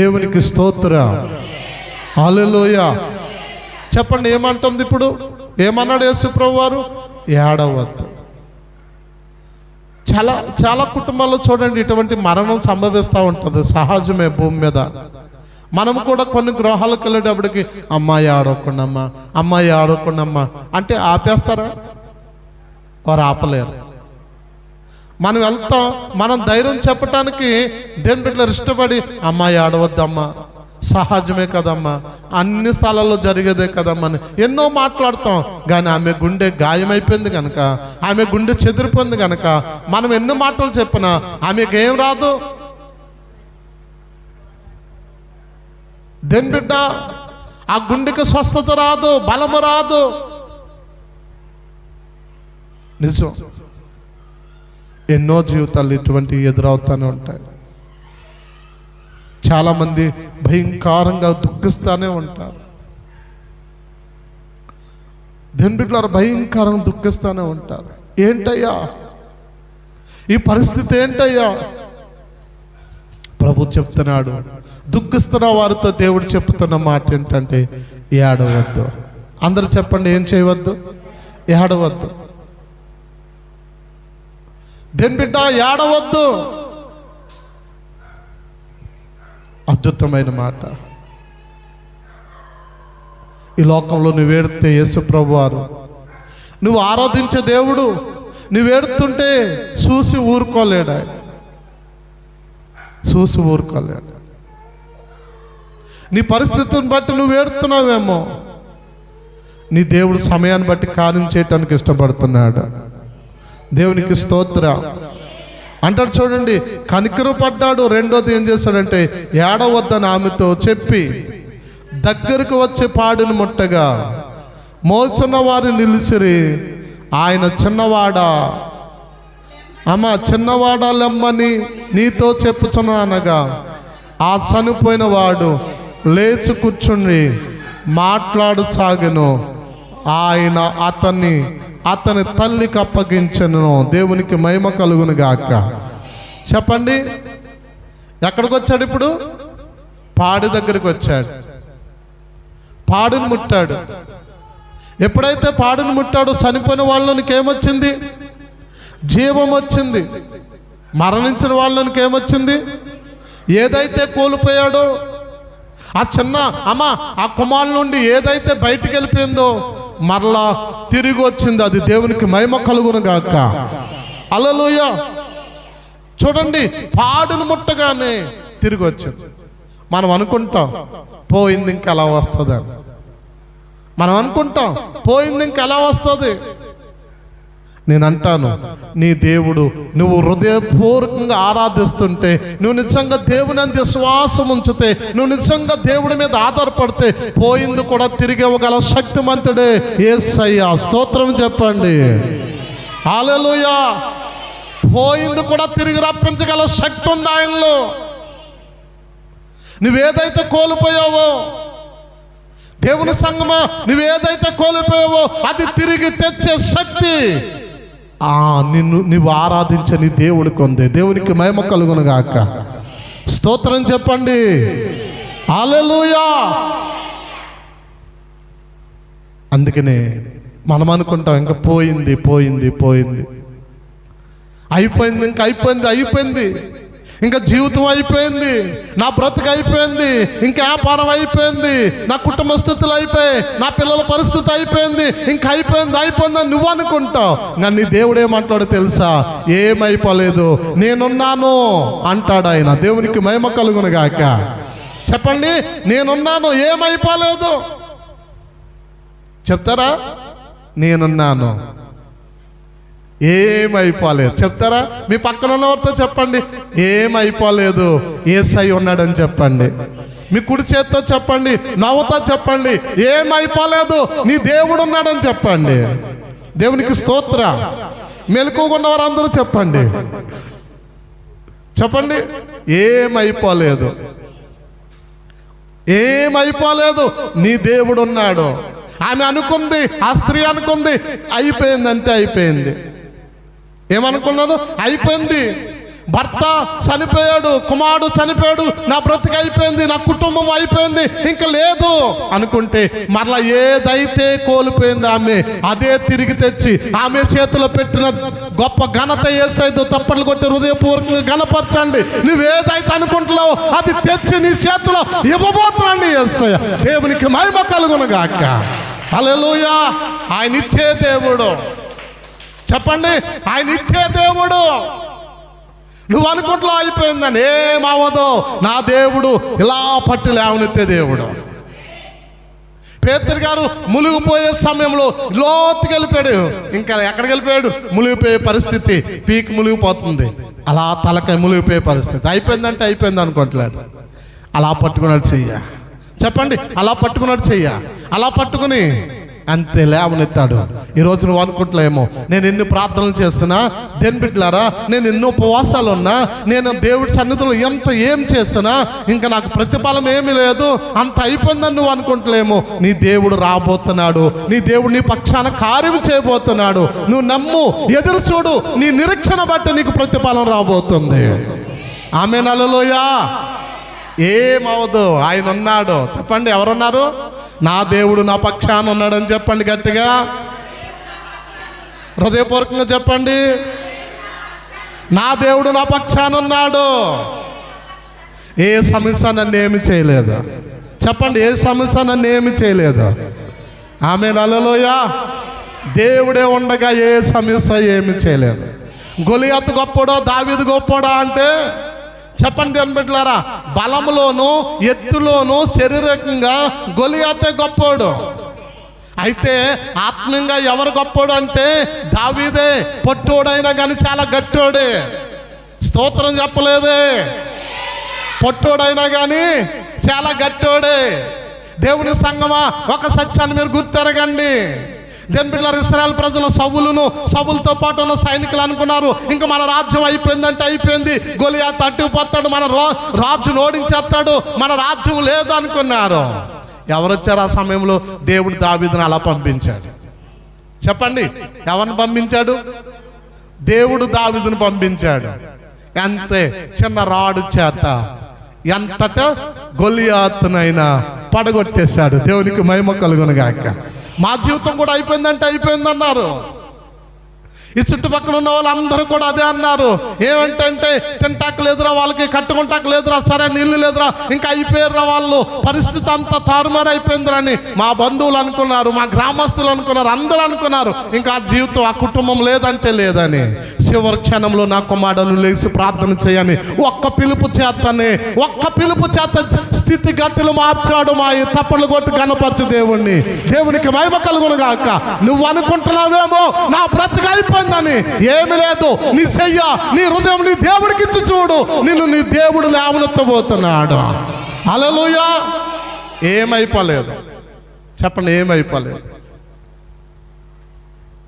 దేవునికి స్తోత్ర. హల్లెలూయ. చెప్పండి ఏమంటుంది ఇప్పుడు? ఏమన్నాడు యేసుప్రభు వారు ఏడవద్దు. చాలా చాలా కుటుంబాల్లో చూడండి ఇటువంటి మరణం సంభవిస్తూ ఉంటుంది సహజమే భూమి మీద. మనం కూడా కొన్ని గృహాలకు వెళ్ళేటప్పటికి అమ్మాయి ఆడకుండా అమ్మాయి ఆడకుండా అంటే ఆపేస్తారా? వారు ఆపలేరు. మనం వెళ్తాం. మనం ధైర్యం చెప్పటానికి దేని బిడ్డలు ఇష్టపడి అమ్మాయి ఆడవద్దమ్మా. సహజమే కదమ్మా. అన్ని స్థలాల్లో జరిగేదే కదమ్మా అని ఎన్నో మాట్లాడతాం. కానీ ఆమె గుండె గాయమైపోయింది కనుక ఆమె గుండె చెదిరిపోయింది కనుక మనం ఎన్ని మాటలు చెప్పినా ఆమెకి ఏం రాదు. దేని బిడ్డ ఆ గుండెకి స్వస్థత రాదు బలము రాదు. నిజం. ఎన్నో జీవితాలు ఇటువంటి ఎదురవుతూనే ఉంటాయి. చాలామంది భయంకరంగా దుఃఖిస్తూనే ఉంటారు. దేని బిడ్డలారు భయంకరంగా దుఃఖిస్తూనే ఉంటారు. ఏంటయ్యా? ఈ పరిస్థితి ఏంటయ్యా? ప్రభు చెప్తున్నాడు దుఃఖిస్తున్న వారితో దేవుడు చెప్తున్న మాట ఏంటంటే ఏడవద్దు. అందరు చెప్పండి ఏం చేయవద్దు? ఏడవద్దు. దేని బిడ్డ ఏడవద్దు. అద్భుతమైన మాట. ఈ లోకంలో నువ్వు ఏడితే యేసు వారు నువ్వు ఆరాధించే దేవుడు. నువ్వేడుతుంటే చూసి ఊరుకోలేడు ఆయన. చూసి ఊరుకోలేడు. నీ పరిస్థితిని బట్టి నువ్వు ఏడుతున్నావేమో. నీ దేవుడు సమయాన్ని బట్టి కార్యం చేయటానికి ఇష్టపడుతున్నాడు. దేవునికి స్తోత్ర. అంటాడు చూడండి కనికరు పడ్డాడు రెండోది ఏం చేశాడంటే ఏడవద్దని ఆమెతో చెప్పి దగ్గరకు వచ్చి పాడిన ముట్టగా మోచున్న వారు నిలిసిరి ఆయన చిన్నవాడా? అమ్మ చిన్నవాడాలమ్మని నీతో చెప్పుచున్నా అనగా ఆ చనిపోయిన వాడు లేచి కూర్చుండి మాట్లాడసాగను ఆయన అతన్ని అతని తల్లికి అప్పగించను దేవునికి మహిమ కలుగును గాక. చెప్పండి. ఎక్కడికి వచ్చాడు ఇప్పుడు? పాడి దగ్గరికి వచ్చాడు. పాడును ముట్టాడు. ఎప్పుడైతే పాడును ముట్టాడో చనిపోయిన వాళ్ళనికి ఏమొచ్చింది? జీవం వచ్చింది. మరణించిన వాళ్ళనికి ఏమొచ్చింది? ఏదైతే కోల్పోయాడో ఆ చిన్న అమ్మ ఆ కుమారుల నుండి ఏదైతే బయటికి వెళ్ళిపోయిందో మరలా తిరిగి వచ్చింది. అది దేవునికి మహిమ కలుగును గాక. అలలోయ చూడండి పాడును ముట్టగానే తిరిగి వచ్చింది. మనం అనుకుంటాం పోయింది ఇంకా ఎలా వస్తుంది? అని మనం అనుకుంటాం పోయింది ఇంకా ఎలా వస్తుంది? నేను అంటాను నీ దేవుడు నువ్వు హృదయపూర్వకంగా ఆరాధిస్తుంటే నువ్వు నిజంగా దేవుని అంత విశ్వాసం ఉంచితే నువ్వు నిజంగా దేవుడి మీద ఆధారపడితే పోయింది కూడా తిరిగి ఇవ్వగల శక్తిమంతుడే ఏసయ్యా. స్తోత్రం చెప్పండి. హాలెలూయా పోయింది కూడా తిరిగి రప్పించగల శక్తి ఉంది ఆయనలో. నువ్వేదైతే కోల్పోయావో దేవుని సంగమా నువ్వేదైతే కోల్పోయావో అది తిరిగి తెచ్చే శక్తి నిన్ను నువ్వు ఆరాధించని దేవుడు దేవుడికి దేవునికి మహిమ కలుగును గాక. స్తోత్రం చెప్పండి. హల్లెలూయా. అందుకనే మనం అనుకుంటాం ఇంకా పోయింది పోయింది పోయింది. అయిపోయింది ఇంకా అయిపోయింది అయిపోయింది. ఇంకా జీవితం అయిపోయింది నా బ్రతుకు అయిపోయింది ఇంకా వ్యాపారం అయిపోయింది నా కుటుంబ స్థితులు అయిపోయాయి నా పిల్లల పరిస్థితి అయిపోయింది ఇంకా అయిపోయింది అయిపోయిందని నువ్వు అనుకుంటావు. కానీ నీ దేవుడు ఏమంటాడో తెలుసా? ఏమైపోలేదు. నేనున్నాను అంటాడు ఆయన. దేవునికి మహిమ కలుగును గాక చెప్పండి నేనున్నాను ఏమైపోలేదు? చెప్తారా? నేనున్నాను. ఏమైపోలేదు. చెప్తారా? మీ పక్కన ఉన్నవారితో చెప్పండి. ఏమైపోలేదు? ఏసై ఉన్నాడని చెప్పండి. మీ కుడి చేత్తో చెప్పండి. నవ్వుతో చెప్పండి. ఏమైపోలేదు? నీ దేవుడు ఉన్నాడని చెప్పండి. దేవునికి స్తోత్ర. మెలకుగున్న వారందరూ చెప్పండి. చెప్పండి. ఏమైపోలేదు? ఏమైపోలేదు? నీ దేవుడు ఉన్నాడు. ఆమె అనుకుంది ఆ స్త్రీ అనుకుంది అయిపోయిందంటే అయిపోయింది. ఏమనుకున్నదో అయిపోయింది. భర్త చనిపోయాడు కుమారుడు చనిపోయాడు నా బ్రతికి అయిపోయింది నా కుటుంబం అయిపోయింది ఇంకా లేదు అనుకుంటే మరలా ఏదైతే కోల్పోయింది ఆమె అదే తిరిగి తెచ్చి ఆమె చేతిలో పెట్టిన గొప్ప ఘనత ఏసైతే తప్పట్లు కొట్టి హృదయపూర్వకంగా ఘనపరచండి. నువ్వేదైతే అనుకుంటున్నావో అది తెచ్చి నీ చేతిలో ఇవ్వబోతున్నాండి ఏసయ్య. దేవునికి మహిమ కలుగునగాక హల్లెలూయా. ఆయన ఇచ్చే దేవుడు. చెప్పండి ఆయన ఇచ్చే దేవుడు. నువ్వు అనుకుంట్లో అయిపోయిందని ఏమవ్వదు నా దేవుడు ఇలా పట్టు లేవనెత్తే దేవుడు. పేతురు గారు మునిగిపోయే సమయంలో లోతుకి వెళ్ళిపోయాడు. ఇంకా ఎక్కడికి వెళ్ళిపోయాడు? మునిగిపోయే పరిస్థితి పీక్ మునిగిపోతుంది. అలా తలకాయ మునిగిపోయే పరిస్థితి. అయిపోయిందంటే అయిపోయింది అనుకోవట్లేదు అలా పట్టుకున్నాడు చెయ్య. చెప్పండి అలా పట్టుకున్నాడు చెయ్య. అలా పట్టుకుని అంతే లేవనెత్తాడు. ఈరోజు నువ్వు అనుకుంటలేమో నేను ఎన్ని ప్రార్థనలు చేస్తున్నా? దేని బిడ్డలారా నేను ఎన్నో ఉపవాసాలు ఉన్నా నేను దేవుడి సన్నిధిలో ఎంత ఏం చేస్తున్నా ఇంకా నాకు ప్రతిఫలం ఏమీ లేదు అంత అయిపోయిందని నువ్వు అనుకుంటలేమో. నీ దేవుడు రాబోతున్నాడు నీ దేవుడు నీ పక్షాన కార్యం చేయబోతున్నాడు. నువ్వు నమ్ము ఎదురు చూడు నీ నిరీక్షణ బట్టి నీకు ప్రతిఫలం రాబోతుంది. ఆమె నలలోయా ఏమవదు ఆయన ఉన్నాడు. చెప్పండి ఎవరున్నారు? నా దేవుడు నా పక్షాన ఉన్నాడని చెప్పండి గట్టిగా. హృదయపూర్వకంగా చెప్పండి. నా దేవుడు నా పక్షాన ఉన్నాడు. ఏ సమస్య నన్ను ఏమి చేయలేదు. చెప్పండి ఏ సమస్య నన్ను ఏమి చేయలేదు. ఆమె నలలోయా దేవుడే ఉండగా ఏ సమస్య ఏమి చేయలేదు. గొలియత్ గొప్పడో దావిది గొప్పడా అంటే చెప్పండి దేని బిడ్డలారా బలములోను ఎత్తులోను శారీరకంగా గొలియాతే గొప్పోడు. అయితే ఆత్మీయంగా ఎవరు గొప్పోడు అంటే దావీదే పొట్టోడైనా కానీ చాలా గట్టోడే. స్తోత్రం చెప్పలేదే. పొట్టోడైనా కానీ చాలా గట్టోడే. దేవుని సంగమా ఒక సత్యాన్ని మీరు గుర్తెరగండి. దేని పిల్లలు ఇస్రాయల్ ప్రజల సవులను సవులతో పాటు ఉన్న సైనికులు అనుకున్నారు. ఇంకా మన రాజ్యం అయిపోయిందంటే అయిపోయింది. గొలియా తట్టుకుపోతాడు మన రో రాజును ఓడించేస్తాడు మన రాజ్యం లేదు అనుకున్నారు. ఎవరు వచ్చారు ఆ సమయంలో? దేవుడు దావీదును అలా పంపించాడు. చెప్పండి ఎవరిని పంపించాడు? దేవుడు దావీదును పంపించాడు. అంతే చిన్న రాడు చేత ఎంతట గొలియాత్తునైనా పడగొట్టేశాడు. దేవునికి మహిమ కలుగునుగాక. మా జీవితం కూడా అయిపోయిందంటే అయిపోయిందన్నారు. ఈ చుట్టుపక్కల ఉన్న వాళ్ళందరూ కూడా అదే అన్నారు. ఏమంటే తింటాక లేదురా వాళ్ళకి కట్టుకుంటాక లేదురా సరే నీళ్ళు లేదురా ఇంకా అయిపోయారురా వాళ్ళు. పరిస్థితి అంతా తారుమారు అయిపోయిందిరా అని మా బంధువులు అనుకున్నారు మా గ్రామస్తులు అనుకున్నారు అందరూ అనుకున్నారు. ఇంకా ఆ జీవితం ఆ కుటుంబం లేదంటే లేదని. చివరి క్షణంలో నా కుమారుడు లేచి ప్రార్థన చేయని ఒక్క పిలుపు చేతనే ఒక్క పిలుపు చేత స్థితిగతులు మార్చాడు మా ఈ తప్పలు కొట్టి కనపరచు దేవుణ్ణి. దేవునికి మహిమ కలుగును గాక. నువ్వు అనుకుంటున్నావేమో నా బ్రతికైపో అయిపోయిందని ఏమి లేదు. నీ చెయ్య నీ హృదయం నీ దేవుడికి ఇచ్చి చూడు. నిన్ను నీ దేవుడు లేవనెత్తబోతున్నాడు. అలలుయా ఏమైపోలేదు. చెప్పండి ఏమైపోలేదు.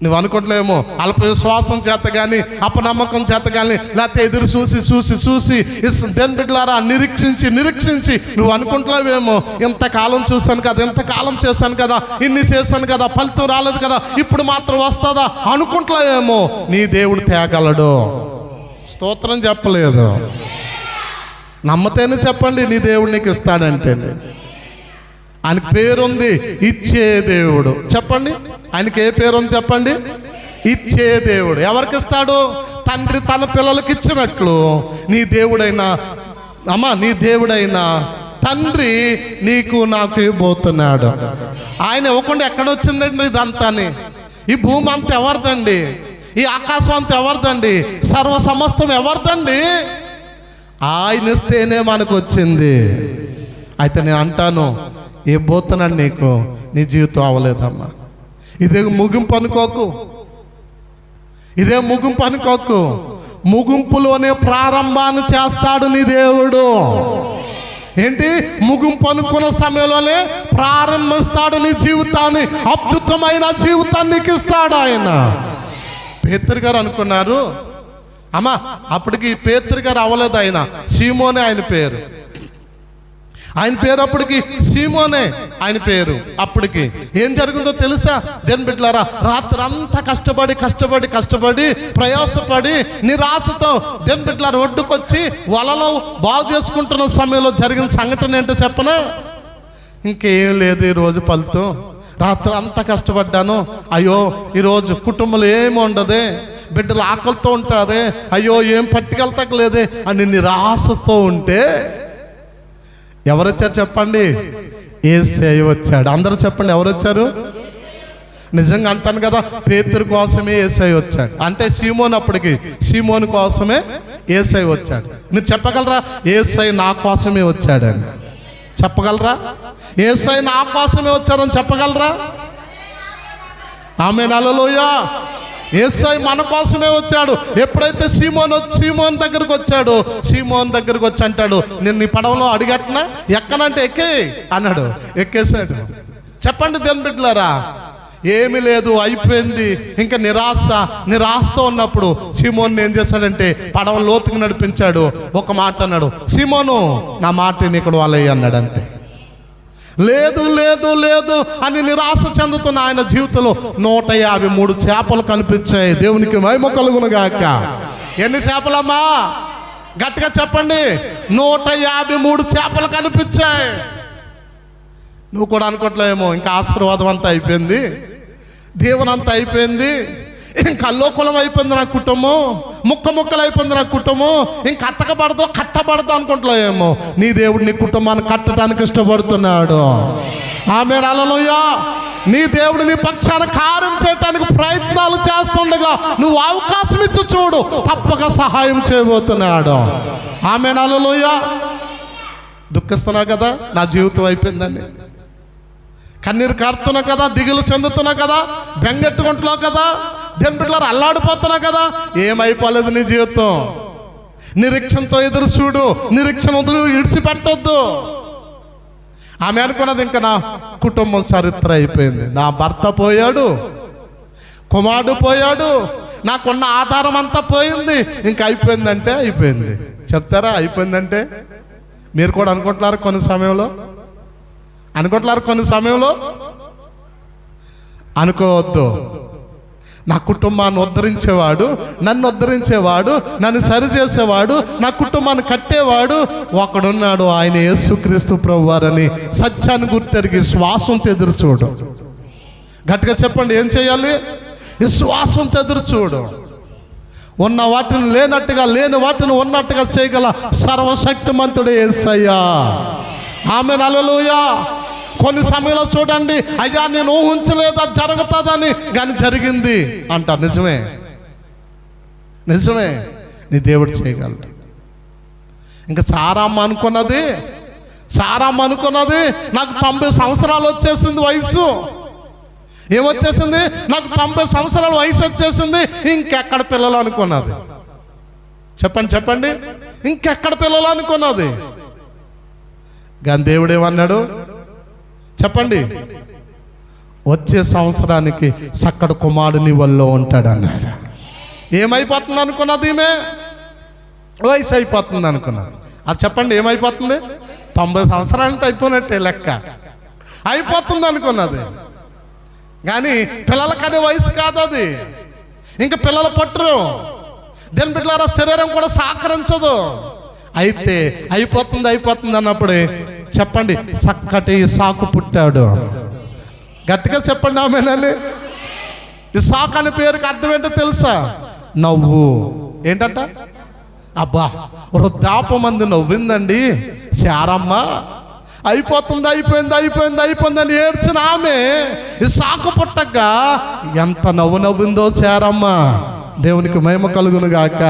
నువ్వు అనుకుంటలేమో అల్ప విశ్వాసం చేత కానీ అపనమ్మకం చేత కానీ లేకపోతే ఎదురు చూసి చూసి చూసి ఇస్- దేని బిడ్డలారా నిరీక్షించి నిరీక్షించి నువ్వు అనుకుంటలేవేమో. ఇంతకాలం చూశాను కదా ఇంతకాలం చేశాను కదా ఇన్ని చేశాను కదా ఫలితం రాలేదు కదా ఇప్పుడు మాత్రం వస్తుందా? అనుకుంటలేవేమో. నీ దేవుడు తేగలడు. స్తోత్రం చెప్పలేదు. నమ్మతేనే చెప్పండి నీ దేవుడు నీకు ఇస్తాడంటే ఆయన పేరుంది ఇచ్చే దేవుడు. చెప్పండి. ఆయనకి ఏ పేరు ఉంది చెప్పండి? ఇచ్చే దేవుడు. ఎవరికి ఇస్తాడు? తండ్రి తన పిల్లలకి ఇచ్చినట్లు. నీ దేవుడైనా అమ్మా నీ దేవుడైనా తండ్రి నీకు నాకు ఇవ్వబోతున్నాడు. ఆయన ఇవ్వకుండా ఎక్కడొచ్చిందండి ఇదంతాని ఈ భూమి అంత ఎవరిదండి? ఈ ఆకాశం అంత ఎవరిదండి? సర్వ సమస్తం ఎవరిదండి? ఆయన ఇస్తేనే మనకు వచ్చింది అయితే నేను అంటాను ఏ పోతున్నాను నీకు నీ జీవితం అవ్వలేదమ్మా ఇదే ముగింపు అనుకోకు. ఇదే ముగింపు అనుకోకు. ముగింపులోనే ప్రారంభాన్ని చేస్తాడు నీ దేవుడు. ఏంటి? ముగింపు అనుకున్న సమయంలోనే ప్రారంభిస్తాడు నీ జీవితాన్ని అద్భుతమైన జీవితాన్ని నీకు ఇస్తాడు ఆయన. పేతురు గారు అనుకున్నారు అమ్మా అప్పటికి పేతురు గారు అవ్వలేదు ఆయన. సీమోనే ఆయన పేరు. ఆయన పేరు అప్పటికి సీమోనే ఆయన పేరు అప్పటికి. ఏం జరిగిందో తెలుసా? దేని బిడ్డలారా రాత్రి అంతా కష్టపడి కష్టపడి కష్టపడి ప్రయాసపడి నిరాశతో దేని బిడ్డలారా ఒడ్డుకొచ్చి వలలో బాగు చేసుకుంటున్న సమయంలో జరిగిన సంఘటన ఏంటో చెప్పనా? ఇంకేం లేదు ఈరోజు ఫలితం. రాత్రి అంతా కష్టపడ్డాను. అయ్యో ఈరోజు కుటుంబంలో ఏమి ఉండదే. బిడ్డలు ఆకలితో ఉంటారే. అయ్యో ఏం పట్టుకెళ్తకలేదే అని నిరాశతో ఉంటే ఎవరు వచ్చారు చెప్పండి? ఏసై వచ్చాడు. అందరూ చెప్పండి ఎవరు వచ్చారు నిజంగా అంటాను కదా పేతురు కోసమే ఏసై వచ్చాడు. అంటే సీమోన్ అప్పటికి సీమోన్ కోసమే ఏసై వచ్చాడు. మీరు చెప్పగలరా? ఏసై నా కోసమే వచ్చాడని. చెప్పగలరా? ఏసై నా కోసమే వచ్చారని చెప్పగలరా? ఆమె నలలోయా ఏసై మన కోసమే వచ్చాడు. ఎప్పుడైతే సీమోన్ సీమోన్ దగ్గరకు వచ్చాడు సీమోన్ దగ్గరకు వచ్చి అంటాడు నేను నీ పడవలో అడిగట్నా? ఎక్కనంటే ఎక్కే అన్నాడు. ఎక్కేశాడు. చెప్పండి దేని బిడ్డలారా. ఏమీ లేదు అయిపోయింది. ఇంకా నిరాశ నిరాశతో ఉన్నప్పుడు సీమోన్ ఏం చేశాడంటే పడవ లోతుకు నడిపించాడు. ఒక మాట అన్నాడు సీమోను నా మాట ఇక్కడ వాళ్ళయ్య అన్నాడు అంతే. లేదు లేదు లేదు అని నిరాశ చెందుతున్న ఆయన జీవితంలో నూట యాభై మూడు చేపలు కనిపించాయి. దేవునికి మహిమ కలుగును గాక. ఎన్ని చేపలమ్మా? గట్టిగా చెప్పండి. నూట యాభై మూడు చేపలు కనిపించాయి. నువ్వు కూడా అనుకోవట్లేమో ఇంకా ఆశీర్వాదం అంతా అయిపోయింది. దేవుని అయిపోయింది. ఇంకా అల్లోకులం అయిపోయింది నా కుటుంబం. ముక్క ముక్కలు అయిపోయింది నా కుటుంబం. ఇంకా అత్తకబడదో కట్టబడదో ఏమో. నీ దేవుడు నీ కుటుంబాన్ని కట్టడానికి ఇష్టపడుతున్నాడు. ఆమె అలలోయా నీ దేవుడు నీ పక్షాన కార్యం చేయటానికి ప్రయత్నాలు చేస్తుండగా నువ్వు అవకాశం ఇచ్చి చూడు తప్పక సహాయం చేయబోతున్నాడు. ఆమె అలలోయ దుఃఖిస్తున్నావు కదా నా జీవితం అయిపోయిందని. కన్నీరు కారుతున్నావు కదా దిగులు చెందుతున్నావు కదా బెంగెట్టుకుంటున్నావు కదా దేవుని బిడ్డలారు అల్లాడిపోతున్నా కదా. ఏమైపోలేదు నీ జీవితం? నిరీక్షణతో ఎదురు చూడు. నిరీక్షణ ఇడిచిపెట్టొద్దు ఆమె అనుకున్నది ఇంకా నా కుటుంబం చరిత్ర అయిపోయింది. నా భర్త పోయాడు. కుమారుడు పోయాడు. నాకున్న ఆధారం అంతా పోయింది. ఇంకా అయిపోయిందంటే అయిపోయింది. చెప్తారా? అయిపోయిందంటే? మీరు కూడా అనుకుంటున్నారు కొన్ని సమయంలో? అనుకుంటున్నారు కొన్ని సమయంలో? అనుకోవద్దు. నా కుటుంబాన్ని ఉద్ధరించేవాడు నన్ను ఉద్ధరించేవాడు నన్ను సరిచేసేవాడు నా కుటుంబాన్ని కట్టేవాడు. ఒకడున్నాడు ఆయన యేసుక్రీస్తు ప్రభు వారని సత్యాన్ని గుర్తెరిగి శ్వాసంతో ఎదురు చూడు. గట్టిగా చెప్పండి ఏం చేయాలి? ఈ శ్వాసంతో ఎదురు చూడు. ఉన్న వాటిని లేనట్టుగా లేని వాటిని ఉన్నట్టుగా చేయగల సర్వశక్తిమంతుడే ఏసయ్యా. ఆమె నలలుయా కొన్ని సమయంలో చూడండి అయ్యా నేను ఊహించలేదా జరుగుతుందని. కానీ జరిగింది. అంట నిజమే. నిజమే. నీ దేవుడు చేయగలడు. ఇంకా సారమ్మ అనుకున్నది సారమ్మ అనుకున్నది నాకు తొంభై సంవత్సరాలు వచ్చేసింది వయసు. ఏమొచ్చేసింది నాకు తొంభై సంవత్సరాల వయసు వచ్చేసింది ఇంకెక్కడ పిల్లలు అనుకున్నది? చెప్పండి చెప్పండి. ఇంకెక్కడ పిల్లలు అనుకున్నది? కానీ దేవుడు ఏమన్నాడు? చెప్పండి. వచ్చే సంవత్సరానికి సక్కడ కుమారుని వల్ల ఉంటాడు అన్నాడు ఏమైపోతుంది అనుకున్నది ఈమె? వయసు అయిపోతుంది అనుకున్నది. అది చెప్పండి ఏమైపోతుంది? తొంభై సంవత్సరాలంటే అయిపోయినట్టే లెక్క. అయిపోతుంది అనుకున్నది. కానీ పిల్లలకనే వయసు కాదు అది. ఇంకా పిల్లలు పట్టరు. దేని బిడ్డలారా శరీరం కూడా సహకరించదు. అయితే అయిపోతుంది అయిపోతుంది అన్నప్పుడే చెప్పండి చక్కటి సాకు పుట్టాడు. గట్టిగా చెప్పండి ఆమెనండి. ఇసాక్ అనే పేరుకి అర్థం ఏంటో తెలుసా? నవ్వు. ఏంటంట? అబ్బా వృద్ధాప మంది నవ్విందండి. శారమ్మ అయిపోతుంది అయిపోయింది అయిపోయింది అయిపోయిందని ఏడ్చిన ఆమె ఈ సాకు పుట్టగా ఎంత నవ్వు నవ్విందో శారమ్మ. దేవునికి మహిమ కలుగును గాక.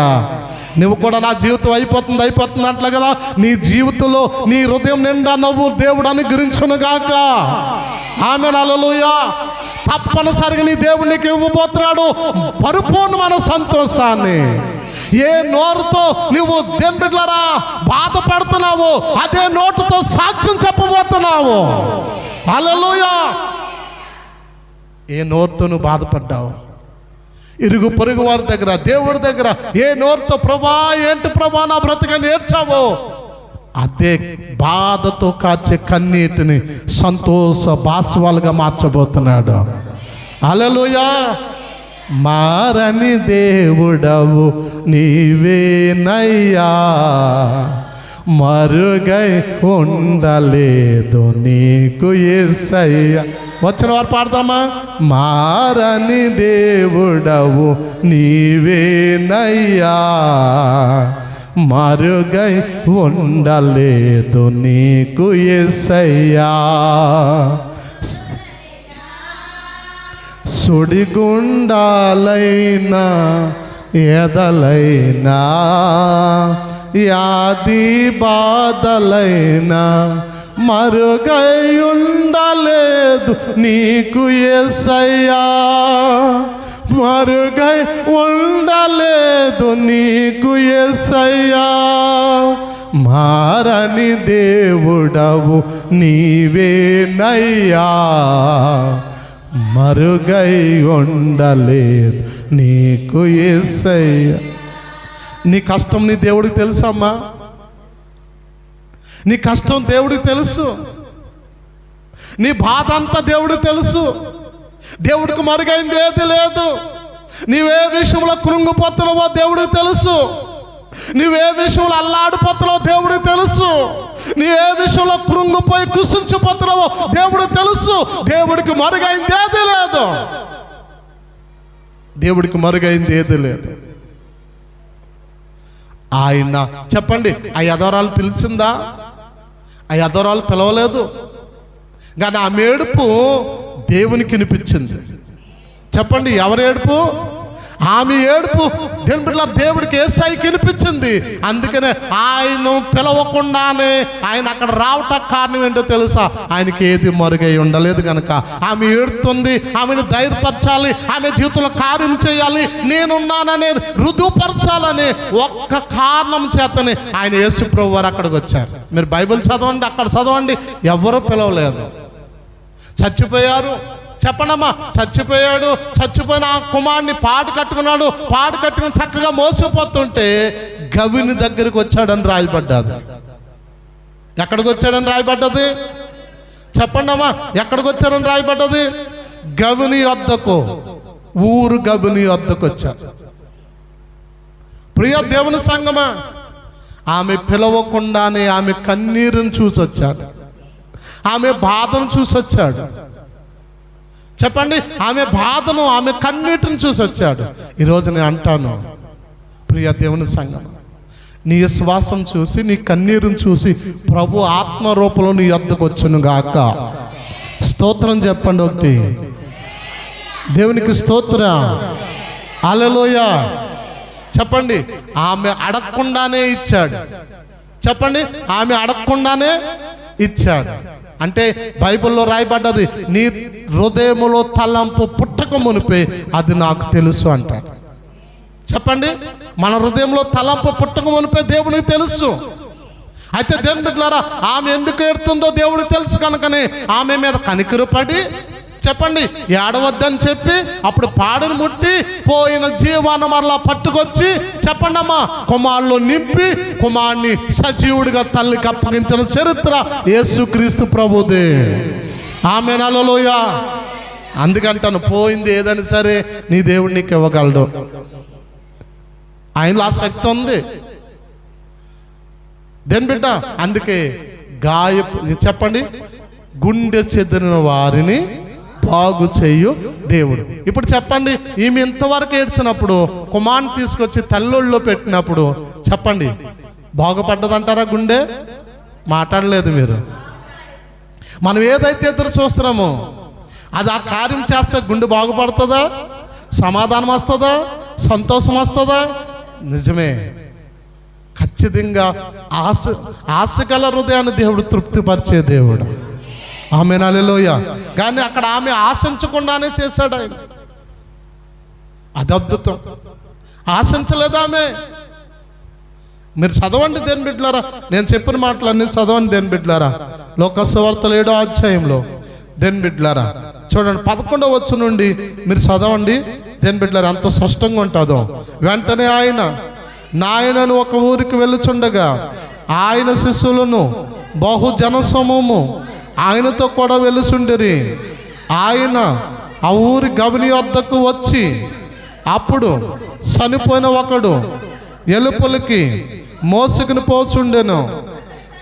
నువ్వు కూడా నా జీవితం అయిపోతుంది అయిపోతుంది అంటలే కదా. నీ జీవితంలో నీ హృదయం నిండా నవ్వు దేవుడు అనుగ్రహించును గాక. ఆమె నలలుయా తప్పనిసరిగా నీ దేవుడు నీకు ఇవ్వబోతున్నాడు. పరిపూర్ణమైన సంతోషాన్ని. ఏ నోరుతో నువ్వు దెండ్లరా బాధపడుతున్నావు అదే నోటుతో సాక్ష్యం చెప్పబోతున్నావు. అలలుయా ఏ నోరుతో నువ్వు బాధపడ్డావు? ఇరుగు పొరుగు వారి దగ్గర దేవుడి దగ్గర ఏ నోరుతో ప్రభా ఏంటి ప్రభా నా బ్రతుక నేర్చావో? అదే బాధతో కాచే కన్నీటిని సంతోష బాస్వాలుగా మార్చబోతున్నాడు. అలలుయా మారని దేవుడవు నీవేనయ్యా. మరుగై ఉండలేదు నీకు ఎస్సయ్యా వచ్చిన వారు పాడదామా మారని దేవుడవు నీవేనయ్యా. మరుగై ఉండలేదు నీకు ఎసయ్యా సుడిగుండాలైనా ఎదలైనా యాది బాధలైనా మరుగై లేదు నీకు ఎసయ్యా మరుగై ఉండలేదు నీకు ఎసయ్యా మారని దేవుడవు నీవేనయ్యా. మరుగై ఉండలేదు నీకు ఎసయ్యా నీ కష్టం నీ దేవుడికి తెలుసమ్మా? నీ కష్టం దేవుడికి తెలుసు. నీ బాధ అంతా దేవుడు తెలుసు. దేవుడికి మరుగైంది ఏది లేదు. నీవే విషయంలో కృంగిపోతున్నావో దేవుడికి తెలుసు. నీవే విషయంలో అల్లాడిపోతున్నావో దేవుడికి తెలుసు. నీ ఏ విషయంలో కృంగిపోయి కుసించిపోతున్నావో దేవుడు తెలుసు. దేవుడికి మరుగైంది ఏది లేదు. దేవుడికి మరుగైంది ఏది లేదు. ఆయన చెప్పండి ఆ యదోరాలు పిలిచిందా? ఆ యదోరాలు పిలవలేదు. కానీ ఆ మేడుపు దేవునికి వినిపించింది. చెప్పండి ఎవరేడుపు ఏడుపు? ఆమె ఏడుపు. దేని దేవుడికి ఏ స్థాయికి వినిపించింది అందుకనే ఆయన పిలవకుండానే ఆయన అక్కడ రావటం కారణం ఏంటో తెలుసా? ఆయనకి ఏది మరుగై ఉండలేదు కనుక ఆమె ఏడుతుంది ఆమెను ధైర్యపరచాలి ఆమె జీవితంలో కార్యం చేయాలి నేనున్నానని రుజువుపరచాలని ఒక్క కారణం చేతనే ఆయన యేసు ప్రభు వారు అక్కడికి వచ్చారు. మీరు బైబిల్ చదవండి అక్కడ చదవండి. ఎవరు పిలవలేదు. చచ్చిపోయారు. చెప్పనమ్మా చచ్చిపోయాడు చచ్చిపోయిన ఆ కుమారుని పాడు కట్టుకున్నాడు పాడు కట్టుకుని చక్కగా మోసిపోతుంటే గవిని దగ్గరికి వచ్చాడని రాయబడ్డాది ఎక్కడికి వచ్చాడని రాయబడ్డది? చెప్పండమ్మా ఎక్కడికి వచ్చాడని రాయబడ్డది? గవిని వద్దకు ఊరు గవిని వద్దకు వచ్చాడు ప్రియ దేవుని సంగమా ఆమె పిలవకుండానే ఆమె కన్నీరుని చూసొచ్చాడు. ఆమె బాధను చూసొచ్చాడు. చెప్పండి. ఆమె బాధను ఆమె కన్నీటిని చూసి వచ్చాడు. ఈరోజు నేను అంటాను ప్రియ దేవుని సంగం నీ శ్వాసం చూసి నీ కన్నీరుని చూసి ప్రభు ఆత్మ రూపంలో నీ వద్దకు వచ్చును గాక. స్తోత్రం చెప్పండి ఒకటి. దేవునికి స్తోత్ర. అలలోయ చెప్పండి ఆమె అడగకుండానే ఇచ్చాడు. చెప్పండి ఆమె అడగకుండానే ఇచ్చాడు. అంటే బైబిల్లో రాయబడ్డది నీ హృదయములో తలంపు పుట్టక మునిపే అది నాకు తెలుసు అంటారు. చెప్పండి మన హృదయంలో తలంపు పుట్టక మునిపే దేవునికి తెలుసు. అయితే దేవుని బిడ్డలారా ఆమె ఎందుకు ఏడుతుందో దేవుడికి తెలుసు కనుకనే ఆమె మీద కనికరపడి చెప్పండి ఏడవద్దని చెప్పి అప్పుడు పాడను ముట్టి పోయిన జీవాన్ని మరలా పట్టుకొచ్చి చెప్పండి అమ్మా కుమారులు నింపి కుమారుని సజీవుడిగా తల్లికి అప్పగించిన చరిత్ర యేసుక్రీస్తు ప్రభుదే. ఆమె నలలోయ అందుకంటాను పోయింది ఏదని సరే నీ దేవుడు నీకు ఇవ్వగలడు. ఆయనలో ఆసక్తి ఉంది. దేని బిడ్డ? అందుకే గాయపు చెప్పండి గుండె చెదిరిన వారిని బాగు చేయు దేవుడు. ఇప్పుడు చెప్పండి ఈమె ఇంతవరకు ఏడ్చినప్పుడు కుమార్ని తీసుకొచ్చి తల్లోళ్ళలో పెట్టినప్పుడు చెప్పండి బాగుపడ్డదంటారా గుండె? మాట్లాడలేదు మీరు. మనం ఏదైతే ఎదురు చూస్తున్నామో అది ఆ కార్యం చేస్తే గుండె బాగుపడుతుందా? సమాధానం వస్తుందా? సంతోషం వస్తుందా? నిజమే. ఖచ్చితంగా ఆశ ఆశ గల హృదయాన్ని దేవుడు తృప్తిపరిచే దేవుడు. ఆమె నలలోయ కానీ అక్కడ ఆమె ఆశించకుండానే చేశాడు ఆయన. అది అద్భుతం. ఆశించలేదు ఆమె. మీరు చదవండి దేని బిడ్డలారా. నేను చెప్పిన మాటలన్నీ చదవండి దేని బిడ్డలారా. లోకస్వార్తలు ఏడో అధ్యాయంలో. దేని బిడ్డలారా చూడండి పదకొండవ వచ్చు నుండి మీరు చదవండి. దేని బిడ్డలారా అంత స్పష్టంగా ఉంటుందో. వెంటనే ఆయన నాయనను ఒక ఊరికి వెళ్ళుచుండగా ఆయన శిష్యులను బహుజన సమూహము ఆయనతో కూడా వెలుసుండిరి. ఆయన ఆ ఊరి గవిని వద్దకు వచ్చి అప్పుడు చనిపోయిన ఒకడు ఎలుపులకి మోసుకుని పోచుండెను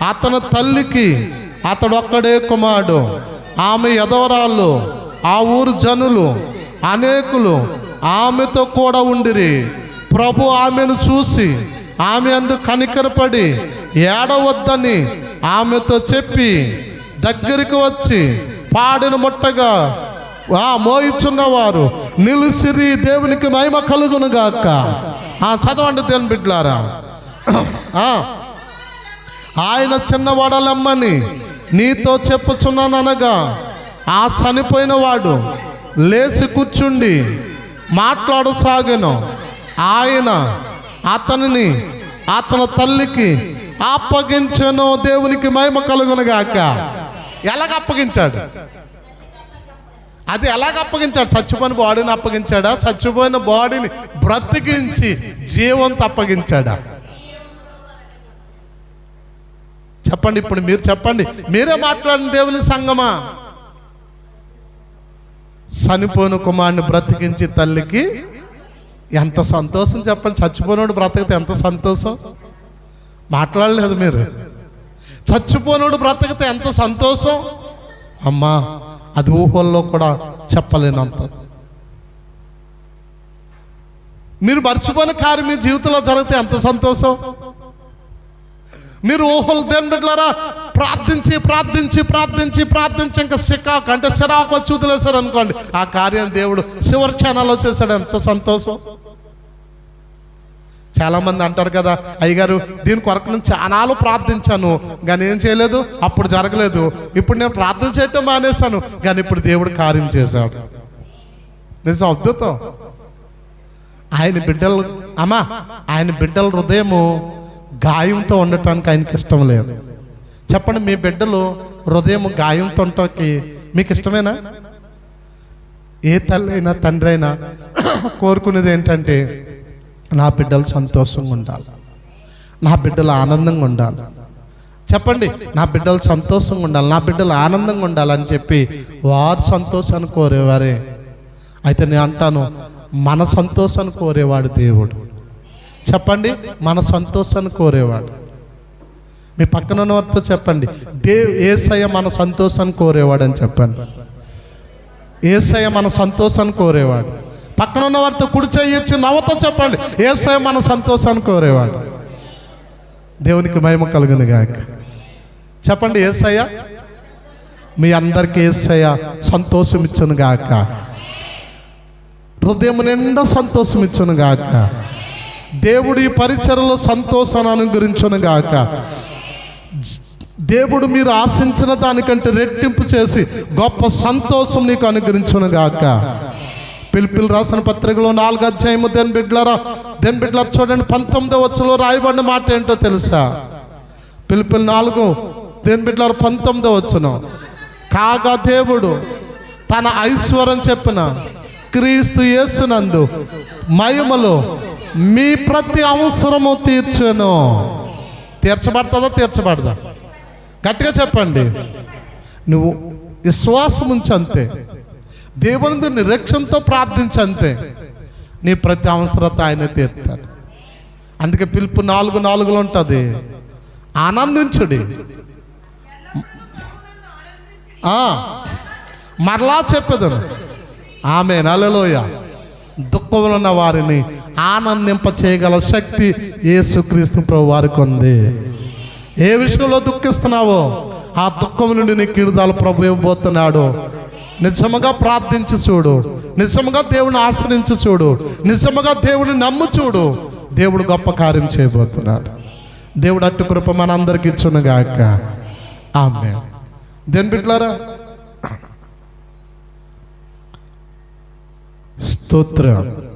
అతని తల్లికి అతడు ఒక్కడే కుమారుడు. ఆమె ఎదవరాళ్ళు ఆ ఊరు జనులు అనేకులు ఆమెతో కూడా ఉండిరి. ప్రభు ఆమెను చూసి ఆమె అందు కనికరపడి ఏడవద్దని ఆమెతో చెప్పి దగ్గరికి వచ్చి పాడిన ముట్టగా ఆ మోయిచున్నవారు నిలిసిరి దేవునికి మహిమ కలుగును గాక. ఆ చదవండి దేని బిడ్లారా ఆయన చిన్నవాడలమ్మని నీతో చెప్పుచున్నాను అనగా ఆ చనిపోయిన వాడు లేచి కూర్చుండి మాట్లాడసాగను. ఆయన అతనిని అతని తల్లికి అప్పగించను దేవునికి మహిమ కలుగునుగాక ఎలాగ అప్పగించాడు? అది ఎలాగ అప్పగించాడు? చచ్చిపోయిన బాడీని అప్పగించాడా? చచ్చిపోయిన బాడీని బ్రతికించి జీవంతో అప్పగించాడా? చెప్పండి ఇప్పుడు మీరు చెప్పండి. మీరే మాట్లాడిన దేవుని సంగమా? చనిపోయిన కుమారుని బ్రతికించి తల్లికి ఎంత సంతోషం చెప్పండి. చచ్చిపోయినోడు బ్రతికితే ఎంత సంతోషం? మాట్లాడలేదు మీరు. చచ్చిపోనోడు బ్రతకతే ఎంత సంతోషం? అమ్మా అది ఊహల్లో కూడా చెప్పలేనంత. మీరు మర్చిపోయిన కార్యం మీ జీవితంలో జరిగితే ఎంత సంతోషం? మీరు ఊహలు దేవుడిలారా ప్రార్థించి ప్రార్థించి ప్రార్థించి ప్రార్థించి ఇంకా సికాకు అంటే సిరాకు వచ్చి వదిలేశారు అనుకోండి ఆ కార్యం దేవుడు చివరి క్షణాల్లో చేశాడు ఎంత సంతోషం? చాలామంది అంటారు కదా అయ్యగారు దీని కొరకు నేను చాలాలు ప్రార్థించాను కానీ ఏం చేయలేదు? అప్పుడు జరగలేదు. ఇప్పుడు నేను ప్రార్థన చేయటం మానేశాను కానీ ఇప్పుడు దేవుడు కార్యం చేశాడు. నిజం అద్భుతం. ఆయన బిడ్డలు అమ్మా ఆయన బిడ్డల హృదయము గాయంతో ఉండటానికి ఆయనకి ఇష్టం లేదు. చెప్పండి మీ బిడ్డలు హృదయం గాయంతో ఉండటానికి మీకు ఇష్టమేనా? ఏ తల్లి అయినా తండ్రి అయినా కోరుకునేది ఏంటంటే నా బిడ్డలు సంతోషంగా ఉండాలి. నా బిడ్డలు ఆనందంగా ఉండాలి. చెప్పండి నా బిడ్డలు సంతోషంగా ఉండాలి నా బిడ్డలు ఆనందంగా ఉండాలని చెప్పి వారు సంతోషాన్ని కోరేవారే. అయితే నేను అంటాను మన సంతోషాన్ని కోరేవాడు దేవుడు. చెప్పండి మన సంతోషాన్ని కోరేవాడు. మీ పక్కన ఉన్న వారితో చెప్పండి దేవ్ ఏసయ్య మన సంతోషాన్ని కోరేవాడు అని చెప్పండి. ఏసయ్య మన సంతోషాన్ని కోరేవాడు. పక్కన ఉన్న వారితో కుడి చేయొచ్చు నవ్వుతో చెప్పండి. ఏసై మన సంతోషాన్ని కోరేవాడు. దేవునికి మహిమ కలుగును గాక. చెప్పండి ఏసయ్య. మీ అందరికీ ఏసయ్య సంతోషం ఇచ్చును గాక. హృదయం నిండా సంతోషం ఇచ్చును గాక. దేవుడి పరిచయలో సంతోషాన్ని అనుగ్రహించును గాక. దేవుడు మీరు ఆశించిన దానికంటే రెట్టింపు చేసి గొప్ప సంతోషం నీకు అనుగ్రహించును గాక. పిలిపిలు రాసిన పత్రికలో నాలుగు అధ్యాయము. దెన్ బిడ్లరా దెన్ బిడ్లర్ చూడండి పంతొమ్మిదో వచ్చలో రాయబడిన మాట ఏంటో తెలుసా? పిలిపిలు నాలుగు. దెన్ బిడ్లర్ పంతొమ్మిదో వచ్చును కాగా దేవుడు తన ఐశ్వర్యం చెప్పిన క్రీస్తు యేసునందు మహిమలో మీ ప్రతి అవసరము తీర్చును. తీర్చబడుతుందా? తీర్చబడదా? గట్టిగా చెప్పండి. నువ్వు విశ్వాసం ఉంచి అంతే. దేవుని నిరీక్షణతో ప్రార్థించంతే. నీ ప్రతి అవసరత ఆయన తీర్తాడు అందుకే పిలుపు నాలుగు నాలుగులో ఉంటుంది. ఆనందించుడి. మరలా చెప్పేదను. ఆమె నలలోయ దుఃఖంలో ఉన్న వారిని ఆనందింప చేయగల శక్తి యేసుక్రీస్తు ప్రభు వారికి ఉంది. ఏ విషయంలో దుఃఖిస్తున్నావో ఆ దుఃఖం నుండి నీ కీడుదాలు ప్రభు ఇవ్వబోతున్నాడు. నిజముగా ప్రార్థించి చూడు. నిజముగా దేవుని ఆశ్రయించి చూడు. నిజముగా దేవుని నమ్ము చూడు. దేవుడు గొప్ప కార్యం చేయబోతున్నాడు. దేవుడు అట్టు కృప మనందరికి ఇచ్చునుగాక. ఆమె దేని బిడ్లారా స్తోత్రం.